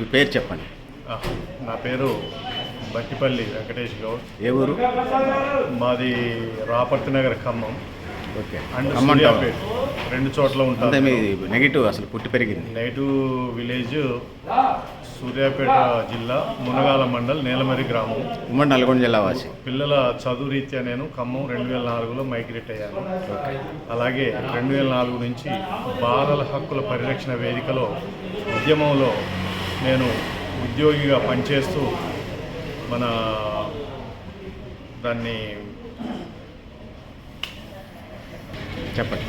మీ పేరు చెప్పండి. నా పేరు బట్టిపల్లి వెంకటేష్ గౌడ్. ఏ ఊరు? మాది రాపర్తి నగర్ ఖమ్మం. ఓకే. అండ్ రెండు చోట్ల మీ నెగిటివ్ అసలు పుట్టి పెరిగింది. నైటు విలేజ్ సూర్యాపేట జిల్లా మునగాల మండల్ నేలమరి గ్రామం. ఉమ్మడి నల్గొండ జిల్లా వాసి. పిల్లల చదువు రీత్యా నేను ఖమ్మం రెండు వేల నాలుగులో మైగ్రేట్ అయ్యాను. అలాగే రెండు వేల నాలుగు నుంచి బాలల హక్కుల పరిరక్షణ వేదికలో ఉద్యమంలో నేను ఉద్యోగిగా పనిచేస్తూ మన దాన్ని చెప్పండి.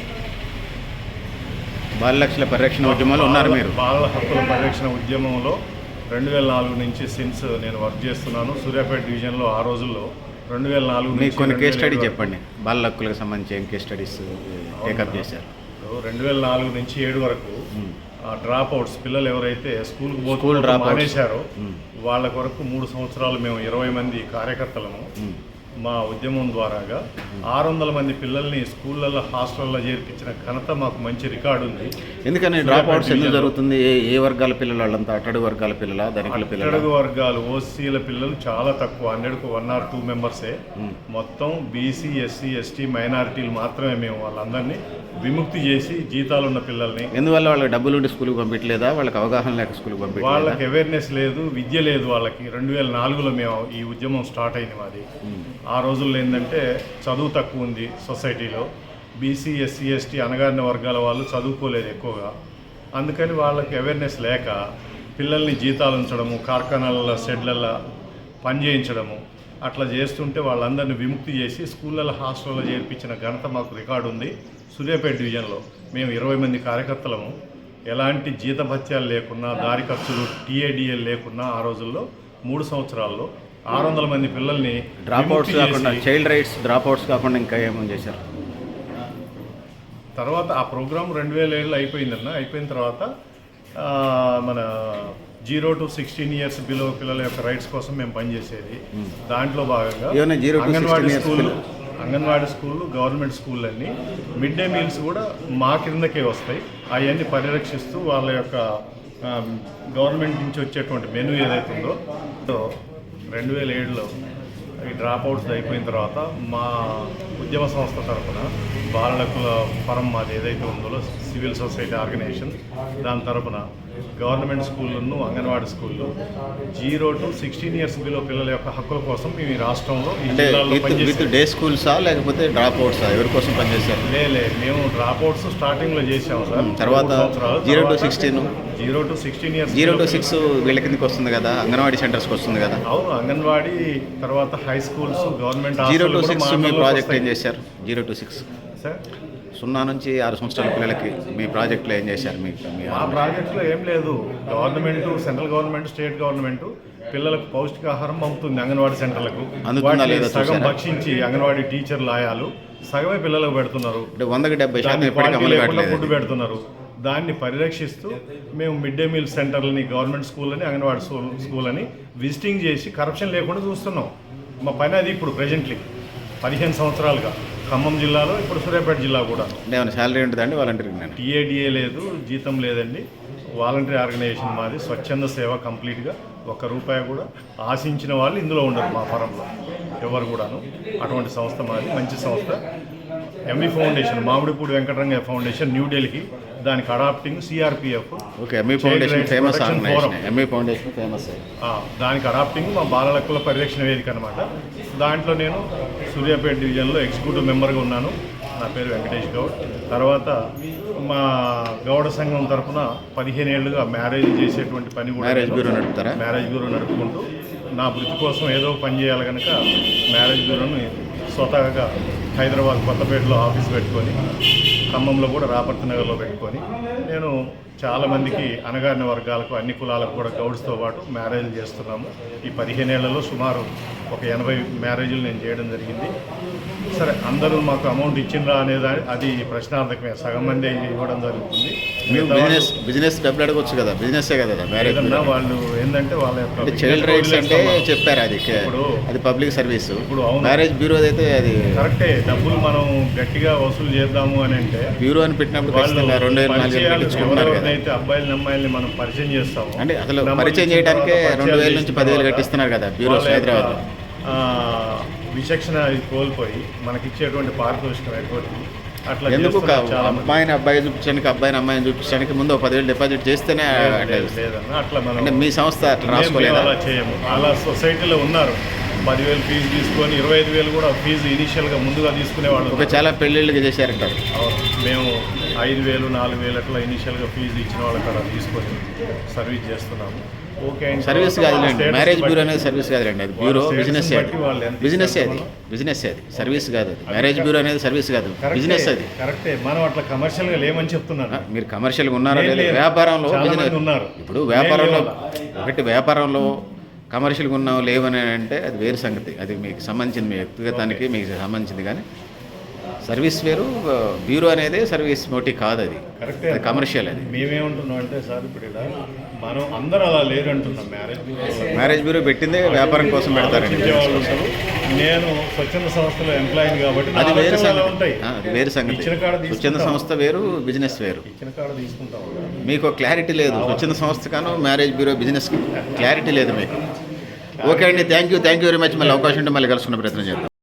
బాలలక్షల పరిరక్షణ ఉద్యమాలు ఉన్నారు మీరు. బాలల హక్కుల పరిరక్షణ ఉద్యమంలో రెండు వేల నాలుగు నుంచి సిన్స్ నేను వర్క్ చేస్తున్నాను. సూర్యాపేట డివిజన్లో ఆ రోజుల్లో రెండు వేల నాలుగు మీకు కొన్ని కేస్ స్టడీ. చెప్పండి. బాలల హక్కులకు సంబంధించి ఏం కేస్ స్టడీస్ టేకప్ చేశారు రెండు వేల నాలుగు నుంచి ఏడు వరకు డ్రాప్ అవుట్స్ పిల్లలు ఎవరైతే స్కూల్ School dropouts. మానేశారో మ్మ్. వాళ్ళ కొరకు మూడు సంవత్సరాలు మేము ఇరవై మంది కార్యకర్తలము మ్మ్. మా ఉద్యమం ద్వారాగా ఆరు వందల మంది పిల్లల్ని స్కూళ్ళల్లో హాస్టల్లో చేర్పించిన ఘనత మాకు మంచి రికార్డు ఉంది. ఎందుకని డ్రాప్ అవుట్స్ ఎందుకు జరుగుతుంది? ఏ ఏ వర్గాల పిల్లలు వాళ్ళంతా అట్టడుగు వర్గాల పిల్లల? ధనికుల పిల్లల? అట్టడుగు వర్గాలు ఓసీల పిల్లలు చాలా తక్కువ. హండ్రెడ్కు వన్ ఆర్ టూ మెంబర్సే. మొత్తం బీసీ ఎస్సీ ఎస్టీ మైనారిటీలు మాత్రమే మేము వాళ్ళందరినీ విముక్తి చేసి జీతాలు ఉన్న పిల్లల్ని ఎందువల్ల వాళ్ళకి డబ్బులు ఉండి స్కూల్కి పంపించలేదా? వాళ్ళకి అవగాహన లేక స్కూల్కి పంపించలేదా? వాళ్ళకి అవేర్నెస్ లేదు విద్య లేదు వాళ్ళకి. రెండు వేల నాలుగులో మేము ఈ ఉద్యమం స్టార్ట్ అయింది మాది. ఆ రోజుల్లో ఏంటంటే చదువు తక్కువ ఉంది సొసైటీలో. బీసీ ఎస్సీ ఎస్టీ అనగారిన వర్గాల వాళ్ళు చదువుకోలేదు ఎక్కువగా. అందుకని వాళ్ళకి అవేర్నెస్ లేక పిల్లల్ని జీతాలు ఉంచడము కార్ఖానాల షెడ్లలో పని చేయించడము అట్లా చేస్తుంటే వాళ్ళందరినీ విముక్తి చేసి స్కూళ్ళలో హాస్టల్లో చేర్పించిన ఘనత మాకు రికార్డు ఉంది. సూర్యాపేట డివిజన్లో మేము ఇరవై మంది కార్యకర్తలము. ఎలాంటి జీతభత్యాలు లేకున్నా దారి ఖర్చులు టీఏడిఎల్ లేకున్నా ఆ రోజుల్లో మూడు సంవత్సరాల్లో ఆరు వందల మంది పిల్లల్ని డ్రాప్ అవుట్స్ కాకుండా చైల్డ్ రైట్స్ డ్రాప్ అవుట్స్ కాకుండా ఇంకా ఏమేమి చేశారు? తర్వాత ఆ ప్రోగ్రామ్ రెండు వేల ఏళ్ళు అయిపోయిందన్న అయిపోయిన తర్వాత మన zero to sixteen years below పిల్లల యొక్క రైట్స్ కోసం మేము పనిచేసేది. దాంట్లో భాగంగా ఏమన్నా zero to 16 anganwadi school? Anganwadi స్కూళ్ళు గవర్నమెంట్ స్కూల్ అన్ని మిడ్ డే మీల్స్ కూడా మా కిందకే వస్తాయి. అవన్నీ పరిరక్షిస్తూ వాళ్ళ యొక్క గవర్నమెంట్ నుంచి వచ్చేటువంటి మెనూ ఏదైతే ఉందో సో రెండు వేల ఏడులో ఈ డ్రాప్ అవుట్స్ అయిపోయిన తర్వాత మా ఉద్యమ సంస్థ తరఫున బాలకుల ఫరం మాది ఏదైతే ఉందో సివిల్ సొసైటీ ఆర్గనైజేషన్ దాని తరఫున గవర్నమెంట్ స్కూళ్ళను అంగన్వాడీ స్కూళ్ళు zero to sixteen years below పిల్లల యొక్క హక్కుల కోసం మేము ఈ రాష్ట్రంలో విత్ డే స్కూల్సా లేకపోతే డ్రాప్ అవుట్సా ఎవరి కోసం పనిచేశారు? లేలే మేము డ్రాప్ అవుట్స్ స్టార్టింగ్లో చేసాము సార్. తర్వాత zero to sixteen zero to sixteen years zero to six వీళ్ళ కిందకి వస్తుంది కదా అంగన్వాడీ సెంటర్స్కి వస్తుంది కదా. అవును అంగన్వాడీ తర్వాత high schools government zero to six me project ఏం చేశారు? Zero to six. సార్? సున్నా నుంచి ఆరు సంవత్సరాల పిల్లలకి మీ ప్రాజెక్ట్లో ఏం చేశారు? మీ మీ ఆ ప్రాజెక్ట్లో ఏం లేదు. Government central government state government పిల్లలకు పౌష్టికాహారం పంపుతుంది అంగన్వాడీ సెంటర్లకు. సగం? భక్షించి అంగన్వాడీ టీచర్లు ఆయాలు సగమే పిల్లలకు పెడుతున్నారు. అంటే వందకి డెబ్బై శాతం ఫుడ్ పెడుతున్నారు. దాన్ని పరిరక్షిస్తూ మేము మిడ్ డే మీల్ సెంటర్లని గవర్నమెంట్ స్కూల్ అని అంగన్వాడీ స్కూల్ స్కూల్ అని విజిటింగ్ చేసి కరప్షన్ లేకుండా చూస్తున్నాం. మా పని అది ఇప్పుడు ప్రెజెంట్లీ. పదిహేను సంవత్సరాలుగా. ఖమ్మం జిల్లాలో ఇప్పుడు సూర్యాపేట జిల్లా కూడా. శాలరీ ఉంటుందండి వాలంటీర్కి నేను? టీఏడిఏ లేదు జీతం లేదండి. వాలంటరీ ఆర్గనైజేషన్ మాది. స్వచ్ఛంద సేవ కంప్లీట్గా ఒక్క రూపాయి కూడా ఆశించిన వాళ్ళు ఇందులో ఉండరు మా ఫరంలో. ఎవరు కూడాను. అటువంటి సంస్థ మాది మంచి సంస్థ. MV foundation Mamidipudi Venkatarangaiah foundation New Delhi దానికి adopting CRPF okay ME foundation famous. ME foundation famous దానికి అడాప్టింగ్ మా బాలల హక్కుల పరిరక్షణ వేదిక అనమాట దాంట్లో నేను సూర్యాపేట డివిజన్లో ఎగ్జిక్యూటివ్ మెంబర్గా ఉన్నాను. నా పేరు వెంకటేష్ గౌడ్. తర్వాత మా గౌడ సంఘం తరఫున పదిహేను ఏళ్ళుగా మ్యారేజ్ చేసేటువంటి పని కూడా మ్యారేజ్ బ్యూరో నడుపుతారా? మ్యారేజ్ బ్యూరో నడుపుకుంటూ నా వృత్తి కోసం ఏదో పని చేయాలి కనుక మ్యారేజ్ బ్యూరోని స్వతహాగా హైదరాబాద్ కొత్తపేటలో ఆఫీస్ పెట్టుకొని ఖమ్మంలో కూడా రాపర్తి నగర్లో పెట్టుకొని నేను చాలామందికి అనగారిన వర్గాలకు అన్ని కులాలకు కూడా గౌడ్స్తో పాటు మ్యారేజ్లు చేస్తున్నాము. ఈ పదిహేనేళ్ళలో సుమారు ఒక ఎనభై మ్యారేజ్లు నేను చేయడం జరిగింది. సరే అందరూ మాకు అమౌంట్ ఇచ్చిండ్రా అనేది అది ప్రశ్నార్థకమే. సగం మంది ఇవ్వడం జరుగుతుంది. బిజినెస్ బిజినెస్ డబ్బులు అడగొచ్చు కదా. బిజినెస్సే కదా మ్యారేజ్ వాళ్ళు ఏంటంటే వాళ్ళ యొక్క అంటే చైల్డ్ రైట్స్ అంటే వదిలేస్తాం. చెప్పారు అది. ఇప్పుడు- అది పబ్లిక్ సర్వీస్ ఇప్పుడు. మ్యారేజ్ బ్యూరో అయితే అది కరెక్టే. డబ్బులు మనం గట్టిగా వసూలు చేద్దాము అని అంటే బ్యూరో అని పెట్టినప్పుడు వాళ్ళు రెండు కదా. ఎవరెవరినైతే అబ్బాయిలని అమ్మాయిల్ని మనం పరిచయం చేస్తాము అంటే అసలు పరిచయం చేయడానికే రెండు వేల నుంచి పదివేలు కట్టిస్తున్నారు కదా యొక్క, హైదరాబాద్ విచక్షణ కోల్పోయి మనకిచ్చేటువంటి పారితోషికం ఎక్కువ అట్లా ఎందుకు. అమ్మాయిని అబ్బాయి చూపించడానికి అబ్బాయిని అమ్మాయిని చూపించడానికి ముందు పదివేలు డిపాజిట్ చేస్తేనే అట్లా మనం అంటే మీ సంస్థ అట్లా రాసుకోలేదా? అలా చేయము. అలా సొసైటీలో ఉన్నారు. పదివేలు ఫీజు తీసుకొని ఇరవై ఐదు వేలు కూడా ఫీజు ఇనీషియల్గా ముందుగా తీసుకునే వాళ్ళు. చాలా పెళ్ళిళ్ళకి చేశారంటారు. మేము ఐదు వేలు నాలుగు వేలు అట్లా ఇనీషియల్గా ఫీజు ఇచ్చిన వాళ్ళకి అలా తీసుకొని సర్వీస్ చేస్తున్నాము. ఓకే సర్వీస్ కాదులేండి. మ్యారేజ్ బ్యూరో అనేది సర్వీస్ కాదులేండి. అది బ్యూరో బిజినెస్ అది. బిజినెస్ అది? బిజినెస్ అది. సర్వీస్ కాదు అది. మ్యారేజ్ బ్యూరో అనేది సర్వీస్ కాదు. బిజినెస్ అది. కరెక్టే మనం అట్లా కమర్షియల్గా లేమని చెప్తున్నాను మీరు కమర్షియల్గా ఉన్నారా లేదు. వ్యాపారంలో బిజినెస్ ఉన్నారు. ఇప్పుడు వ్యాపారంలో ఒకటి వ్యాపారంలో కమర్షియల్గా ఉన్నావు లేవని అంటే అది వేరు సంగతి. అది మీకు సంబంధించింది మీ వ్యక్తిగతానికి మీకు సంబంధించింది కానీ సర్వీస్ వేరు బ్యూరో అనేది సర్వీస్ మోటి కాదు అది కరెక్టే కమర్షియల్ అది. మేమేమంటున్నాం అంటే సార్ ఇప్పుడు మనం అందరూ అలా లేరు అంటున్నాం మ్యారేజ్ మ్యారేజ్ బ్యూరో పెట్టిందే వ్యాపారం కోసం పెడతారండి. నేను స్వచ్ఛంద సంస్థలో ఎంప్లాయీని కాబట్టి అది వేరు ఉంటాయి. అది వేరు సంగతి. స్వచ్ఛంద. సంస్థ వేరు బిజినెస్ వేరు. మీకు క్లారిటీ లేదు. స్వచ్ఛంద సంస్థ కాను మ్యారేజ్ బ్యూరో బిజినెస్ క్లారిటీ లేదు మీకు. ఓకే అండి. Thank you thank you very much మళ్ళీ అవకాశం ఉంటే మళ్ళీ కలుసుకునే ప్రయత్నం చేద్దాం.